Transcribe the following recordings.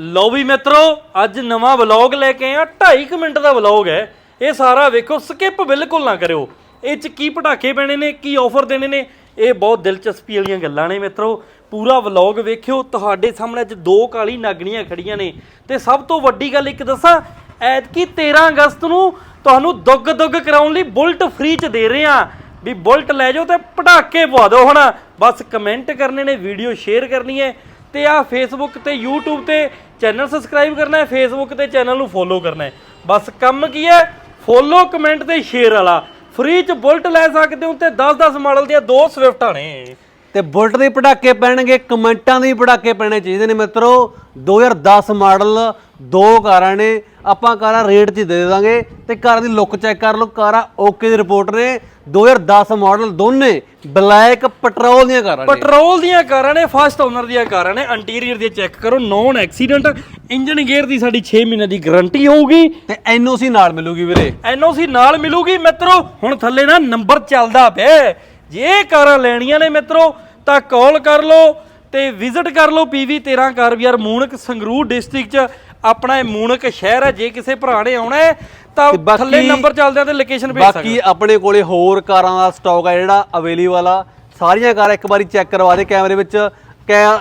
ਲਓ ਵੀ ਮਿੱਤਰੋ, ਅੱਜ ਨਵਾਂ ਵਲੌਗ ਲੈ ਕੇ ਆਏ ਆ 2.5 ਮਿੰਟ ਦਾ ਵਲੌਗ ਹੈ। ਇਹ ਸਾਰਾ ਵੇਖੋ ਸਕਿਪ ਬਿਲਕੁਲ ਨਾ ਕਰਿਓ। ਇਹ ਚ ਕੀ ਪਟਾਕੇ ਪੈਣੇ ਨੇ, ਕੀ ਆਫਰ ਦੇਣੇ ਨੇ? ਇਹ ਬਹੁਤ ਦਿਲਚਸਪੀ ਵਾਲੀਆਂ ਗੱਲਾਂ ਨੇ ਮਿੱਤਰੋ। ਪੂਰਾ ਵਲੌਗ ਵੇਖਿਓ, ਤੁਹਾਡੇ ਸਾਹਮਣੇ ਅੱਜ ਦੋ ਕਾਲੀ ਨਾਗਣੀਆਂ ਖੜੀਆਂ ਨੇ। ਤੇ ਸਭ ਤੋਂ ਵੱਡੀ ਗੱਲ ਇੱਕ ਦੱਸਾਂ, ਐਤਕੀ 13 ਅਗਸਤ ਨੂੰ ਤੁਹਾਨੂੰ ਦੁੱਗ ਦੁੱਗ ਕਰਾਉਣ ਲਈ ਬੁਲਟ ਫ੍ਰੀ ਚ ਦੇ ਰਹੇ ਆ ਵੀ ਬੁਲਟ ਲੈ ਜਾਓ ਤੇ ਪਟਾਕੇ ਪਵਾ ਦਿਓ ਹੁਣ। ਬਸ ਕਮੈਂਟ ਕਰਨੇ ਨੇ ਵੀਡੀਓ ਸ਼ੇਅਰ ਕਰਨੀ ਹੈ। ਤੇ ਆ ਫੇਸਬੁੱਕ ਤੇ YouTube ਤੇ ਚੈਨਲ ਸਬਸਕ੍ਰਾਈਬ ਕਰਨਾ ਹੈ ਫੇਸਬੁੱਕ ਤੇ ਚੈਨਲ ਨੂੰ ਫੋਲੋ ਕਰਨਾ ਹੈ। ਬਸ ਕੰਮ ਕੀ ਹੈ? ਫੋਲੋ ਕਮੈਂਟ ਤੇ ਸ਼ੇਅਰ ਵਾਲਾ। ਫ੍ਰੀ ਚ ਬੁਲਟ ਲੈ ਸਕਦੇ ਹੋ ਤੇ 10-10 ਮਾਡਲ ਦੀਆਂ ਦੋ ਸਵਿਫਟਾਂ ਨੇ। ਤੇ ਬੁਲਟ ਦੇ ਪਟਾਕੇ ਪੈਣਗੇ, ਕਮੈਂਟਾਂ ਦੇ ਪਟਾਕੇ ਪੈਣੇ ਚਾਹੀਦੇ ਨੇ ਮਿੱਤਰੋ। 2010 ਮਾਡਲ ਦੋ ਕਾਰਾਂ ਨੇ ਆਪਾਂ ਕਾਰਾਂ ਰੇਟ 'ਚ ਦੇ ਦਾਂਗੇ ਤੇ ਕਾਰਾਂ ਦੀ ਲੁੱਕ ਚੈੱਕ ਕਰ ਲਓ। ਕਾਰਾਂ ਓਕੇ ਦੀ ਰਿਪੋਰਟ ਨੇ। 2010 ਮਾਡਲ ਦੋਨੇ ਬਲੈਕ ਪੈਟਰੋਲ ਦੀਆਂ ਕਾਰਾਂ ਨੇ। ਪੈਟਰੋਲ ਦੀਆਂ ਕਾਰਾਂ ਨੇ ਫਸਟ ਓਨਰ ਦੀਆਂ ਕਾਰਾਂ ਨੇ। ਇੰਟੀਰੀਅਰ ਦੀ ਚੈੱਕ ਕਰੋ ਨੌਨ ਐਕਸੀਡੈਂਟ ਇੰਜਨ ਗੇਅਰ ਦੀ ਸਾਡੀ 6 ਮਹੀਨੇ ਦੀ ਗਾਰੰਟੀ ਹੋਊਗੀ। ਤੇ ਐਨਓਸੀ ਨਾਲ ਮਿਲੂਗੀ ਵੀਰੇ। ਐਨਓਸੀ ਨਾਲ ਮਿਲੂਗੀ। ਮਿੱਤਰੋ ਹੁਣ ਥੱਲੇ ਨਾ ਨੰਬਰ ਚੱਲਦਾ ਪਿਆ। ਜੇ ਇਹ ਕਾਰਾਂ ਲੈਣੀਆਂ ਨੇ ਮਿੱਤਰੋ ਤਾਂ ਕਾਲ ਕਰ ਲਓ ਤੇ ਵਿਜ਼ਿਟ ਕਰ ਲਓ। PV 13 car VR Moonak Sangrur district ਚ। ਆਪਣਾ ਇਹ ਮੂਣਕ ਸ਼ਹਿਰ ਹੈ ਜੇ ਕਿਸੇ ਭਰਾ ਨੇ ਆਉਣਾ ਹੈ ਤਾਂ ਥੱਲੇ ਨੰਬਰ ਚੱਲਦੇ ਆ ਤੇ ਲੋਕੇਸ਼ਨ ਭੇਜ ਸਕਦੇ। ਬਾਕੀ ਆਪਣੇ ਕੋਲੇ ਹੋਰ ਕਾਰਾਂ ਦਾ ਸਟਾਕ ਹੈ ਜਿਹੜਾ ਅਵੇਲੇਬਲ ਆ ਸਾਰੀਆਂ ਕਾਰਾਂ ਇੱਕ ਵਾਰੀ ਚੈੱਕ ਕਰਵਾ ਦੇ ਕੈਮਰੇ ਵਿੱਚ।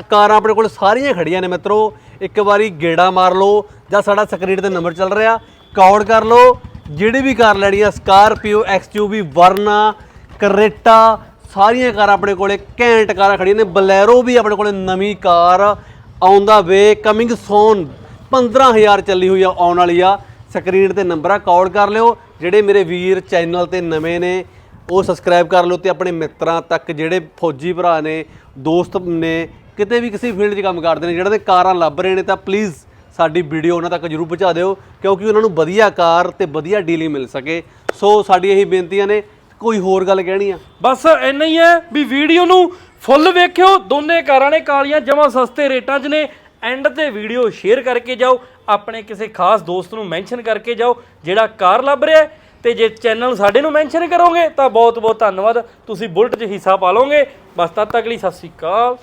ਕਾਰਾਂ ਆਪਣੇ ਕੋਲ ਸਾਰੀਆਂ ਖੜੀਆਂ ਨੇ ਮਿੱਤਰੋ। ਇੱਕ ਵਾਰੀ ਗੇੜਾ ਮਾਰ ਲਓ ਜਾਂ ਸਾਡਾ ਸਕਰੀਨ ਤੇ ਨੰਬਰ ਚੱਲ ਰਿਹਾ। ਕਾਲ ਕਰ ਲਓ। ਜਿਹੜੀ ਵੀ ਕਾਰ ਲੈਣੀ ਆ ਸਕਾਰਪੀਓ ਐਕਸਯੂਵੀ ਵਰਨਾ ਕਰੇਟਾ ਸਾਰੀਆਂ ਕਾਰਾਂ ਆਪਣੇ ਕੋਲੇ ਘੈਂਟ ਕਾਰਾਂ ਖੜੀਆਂ ਨੇ। ਬਲੈਰੋ ਵੀ ਆਪਣੇ ਕੋਲੇ ਨਵੀਂ ਕਾਰ ਆਉਂਦਾ ਵੇ ਕਮਿੰਗ ਸੋਨ 15000 ਚੱਲੀ ਹੋਈ ਆ ਆਉਣ ਵਾਲੀ ਆ। ਸਕਰੀਨ ਤੇ ਨੰਬਰ ਆ, ਕਾਲ ਕਰ ਲਿਓ। ਜਿਹੜੇ ਮੇਰੇ ਵੀਰ ਚੈਨਲ ਤੇ ਨਵੇਂ ਨੇ, ਉਹ ਸਬਸਕ੍ਰਾਈਬ ਕਰ ਲਓ ਤੇ ਆਪਣੇ ਮਿੱਤਰਾਂ ਤੱਕ ਜਿਹੜੇ ਫੌਜੀ ਭਰਾ ਨੇ, ਦੋਸਤ ਨੇ, ਕਿਤੇ ਵੀ ਕਿਸੇ ਫੀਲਡ 'ਚ ਕੰਮ ਕਰਦੇ ਨੇ, ਜਿਹੜੇ ਤੇ ਕਾਰਾਂ ਲੱਭ ਰਹੇ ਨੇ, ਤਾਂ ਪਲੀਜ਼ ਸਾਡੀ ਵੀਡੀਓ ਉਹਨਾਂ ਤੱਕ ਜਰੂਰ ਪਹੁੰਚਾ ਦਿਓ, ਕਿਉਂਕਿ ਉਹਨਾਂ ਨੂੰ ਵਧੀਆ ਕਾਰ ਤੇ ਵਧੀਆ ਡੀਲਿੰਗ ਮਿਲ ਸਕੇ। ਸੋ ਸਾਡੀ ਇਹੀ ਬੇਨਤੀਆਂ ਨੇ, ਕੋਈ ਹੋਰ ਗੱਲ ਕਹਿਣੀ ਆ? ਬਸ ਇੰਨਾ ਹੀ ਹੈ ਵੀ ਵੀਡੀਓ ਨੂੰ ਫੁੱਲ ਵੇਖਿਓ, ਦੋਨੇ ਕਾਰਾਂ ਨੇ ਕਾਲੀਆਂ, ਜਮਾ ਸਸਤੇ ਰੇਟਾਂ 'ਚ ਨੇ ਐਂਡ ਤੇ ਵੀਡੀਓ ਸ਼ੇਅਰ ਕਰਕੇ ਜਾਓ, ਆਪਣੇ ਕਿਸੇ ਖਾਸ ਦੋਸਤ ਨੂੰ ਮੈਂਸ਼ਨ ਕਰਕੇ ਜਾਓ, ਜਿਹੜਾ ਕਾਰ ਲੱਭ ਰਿਹਾ ਹੈ। ਤੇ ਜੇ ਚੈਨਲ ਸਾਡੇ ਨੂੰ ਮੈਂਸ਼ਨ ਕਰੋਗੇ, ਤਾਂ ਬਹੁਤ ਬਹੁਤ ਧੰਨਵਾਦ ਤੁਸੀਂ ਬੁਲਟ 'ਚ ਹਿੱਸਾ ਪਾ ਲਓਗੇ ਬਸ ਤਦ ਤੱਕ ਲਈ ਸਤਿ ਸ਼੍ਰੀ ਅਕਾਲ